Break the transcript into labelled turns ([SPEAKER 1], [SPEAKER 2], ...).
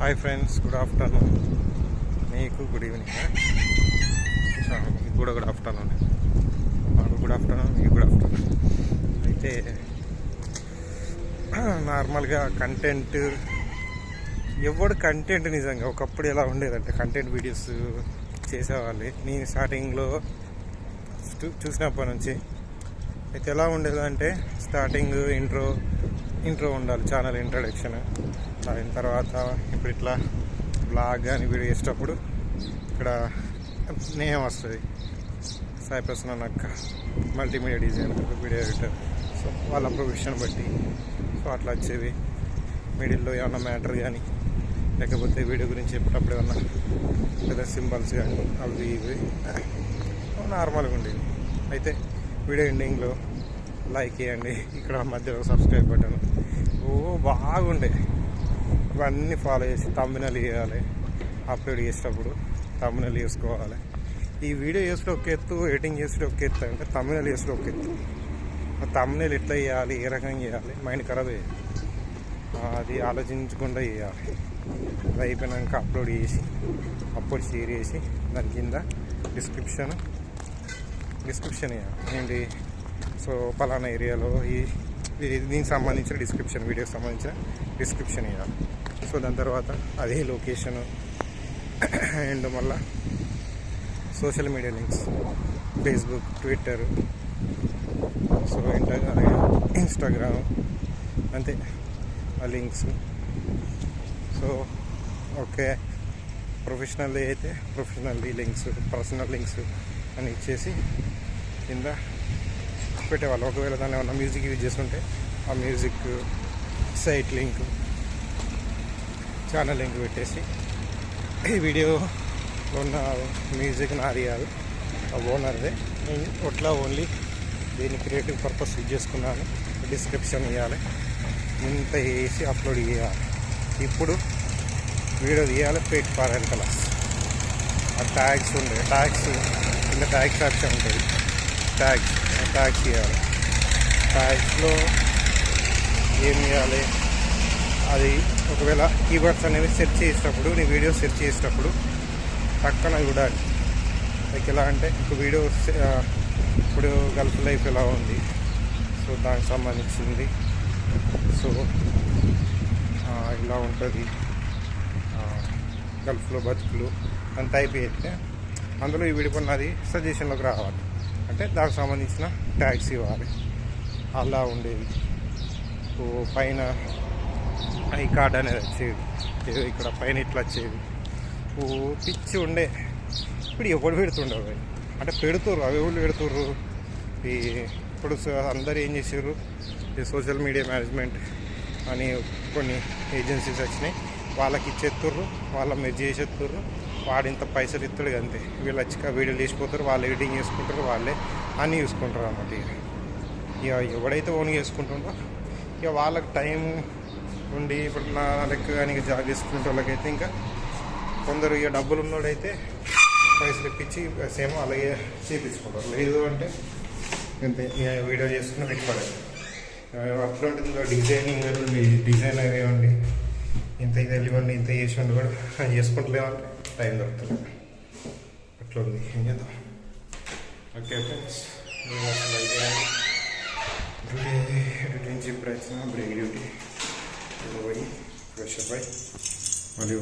[SPEAKER 1] Hi friends good afternoon మీకు good evening మీకు కూడా గుడ్ ఆఫ్టర్నూన్ మాకు గుడ్ ఆఫ్టర్నూన్ మీకు గుడ్ ఆఫ్టర్నూన్ అయితే నార్మల్గా కంటెంట్ ఎవడు కంటెంట్ నిజంగా ఒకప్పుడు ఎలా ఉండేదంటే కంటెంట్ వీడియోస్ చేసేవాళ్ళు. నేను స్టార్టింగ్లో చూ- చూసినప్పటి నుంచి అయితే ఎలా ఉండేదంటే స్టార్టింగ్ ఇంట్రో ఇంట్రో ఉండాలి ఛానల్ ఇంట్రడక్షన్ అయిన తర్వాత ఇప్పుడు ఇట్లా బ్లాగ్ కానీ వీడియో చేసేటప్పుడు ఇక్కడ నేమ్ వస్తుంది. సాయి ప్రసన్న అక్క multimedia designer video editor so వాళ్ళ ప్రొఫెషన్ బట్టి సో అట్లా వచ్చేవి. మిడిల్లో ఏమన్నా మ్యాటర్ కానీ లేకపోతే వీడియో గురించి చెప్పేటప్పుడు ఏమన్నా లేదా సింబల్స్ కానీ అవి ఇవి నార్మల్గా ఉండేవి. అయితే వీడియో ఎండింగ్లో లైక్ చేయండి. ఇక్కడ మధ్యలో సబ్స్క్రైబ్ బటన్ ఓ బాగుండే. ఇవన్నీ ఫాలో చేసి తమ్మినలు వేయాలి అప్లోడ్ చేసేటప్పుడు తమ్మినలు వేసుకోవాలి. ఈ వీడియో చేసుడు ఒక ఎత్తు ఎడిటింగ్ చేసుడు ఒక ఎత్తు అంటే తమ్మినలు చేసుడు ఒక ఎత్తు. ఆ తమ్మినలు ఎట్లా చేయాలి ఏ రకంగా చేయాలి మైండ్ ఖరాబ్ అయ్యేది అది ఆలోచించకుండా చేయాలి. అది అయిపోయినాక అప్లోడ్ చేసి అప్లోడ్ షేర్ చేసి దాని కింద డిస్క్రిప్షన్ డిస్క్రిప్షన్ ఇవ్వాలి ఏంటి? సో పలానా ఏరియాలో ఈ- దీనికి సంబంధించిన డిస్క్రిప్షన్ వీడియోకి సంబంధించిన డిస్క్రిప్షన్ ఇవ్వాలి సో దాని తర్వాత అదే లొకేషన్ అండ్ మళ్ళా social media links Facebook Twitter so Instagram అంతే ఆ లింక్స్ సో ఓకే ప్రొఫెషనల్ అయితే ప్రొఫెషనల్ లింక్స్ పర్సనల్ లింక్స్ అని ఇచ్చేసి కింద పెట్టేవాళ్ళు. ఒకవేళ దాన్ని ఏమన్నా మ్యూజిక్ యూజ్ చేసుకుంటే ఆ music site link channel link పెట్టేసి ఈ వీడియోలో ఉన్న మ్యూజిక్ నాది కాదు ఆ ఓనర్దే నేను ఒట్లా ఓన్లీ దీన్ని క్రియేటివ్ పర్పస్ యూజ్ చేసుకున్నాను. డిస్క్రిప్షన్ ఇవ్వాలి ఇంత వేసి అప్లోడ్ చేయాలి ఇప్పుడు వీడియో తీయాలి. పేట్ పారాయణ కలర్స్ ఆ ట్యాగ్స్ ఉండే. ట్యాగ్స్ కింద ట్యాగ్స్ ఆప్షన్ ఉంటుంది. ట్యాగ్స్ ట్యాగ్స్ చేయాలి ట్యాగ్స్లో ఏం చేయాలి? అది ఒకవేళ కీవర్డ్స్ అనేవి సెర్చ్ చేసేటప్పుడు నీ వీడియో సెర్చ్ చేసేటప్పుడు పక్కన చూడాలి. లైక్ ఎలా అంటే ఇప్పుడు వీడియో ఇప్పుడు గల్ఫ్ లైఫ్ ఎలా ఉంది? సో దానికి సంబంధించింది. సో ఇలా ఉంటుంది. గల్ఫ్లో బతుకులు అని టైప్ చేస్తే అందులో ఈ విడిపోయినది సజెషన్లోకి రావాలి. అంటే దానికి సంబంధించిన ట్యాక్సీ ఇవ్వాలి. అలా ఉండేది. పైన ఐ కార్డ్ అనేది వచ్చేది. ఏదో ఇక్కడ పైన ఇట్లా వచ్చేది. ఓ పిచ్చి ఉండే. ఇప్పుడు ఎవరు పెడుతుండవు అవి అంటే పెడుతుర్రు అవి ఎవరు పెడుతుర్రు? ఈ ఇప్పుడు అందరు ఏం చేసారు ఈ సోషల్ మీడియా మేనేజ్మెంట్ అని కొన్ని ఏజెన్సీస్ వచ్చినాయి. వాళ్ళకి ఇచ్చేస్తుర్రు వాళ్ళ మీరు చేసేస్తుర్రు వాడు ఇంత పైసలు ఇస్తాడు అంతే. వీళ్ళు వచ్చి వీడియోలు తీసిపోతారు వాళ్ళు ఎడిటింగ్ చేసుకుంటారు వాళ్ళే అన్నీ చూసుకుంటారు అన్నమాట ఇక. ఇక ఎవడైతే ఓన్ చేసుకుంటుండో ఇక వాళ్ళకి టైం ఉండి ఇప్పుడు నా లెక్క కానీ జాబ్ చేసుకుంటే వాళ్ళకైతే ఇంకా కొందరు ఇక డబ్బులు ఉన్నోడైతే పైసలు ఇప్పించి సేమ్ అలాగే చేపించుకుంటారు. లేదు అంటే ఇంతే ఇక వీడియో చేసుకుని పెట్టుకోలేదు ఉంటుంది డిజైనింగ్ డిజైన్ ఇవ్వండి ఇంత ఇది ఇంత చేసి కూడా అది చేసుకుంటలేమంటే టైం దొరుకుతుంది. అట్లా ఉంది ఏం చేద్దాం? ఓకే ఫ్రెండ్స్ మీరు అసలు అయితే డ్యూటీ డ్యూటీ నుంచి ఇప్పుడు వచ్చిన బ్రేక్ డ్యూటీ. పోయి ఫ్రెష్ అప్ అయి మళ్ళీ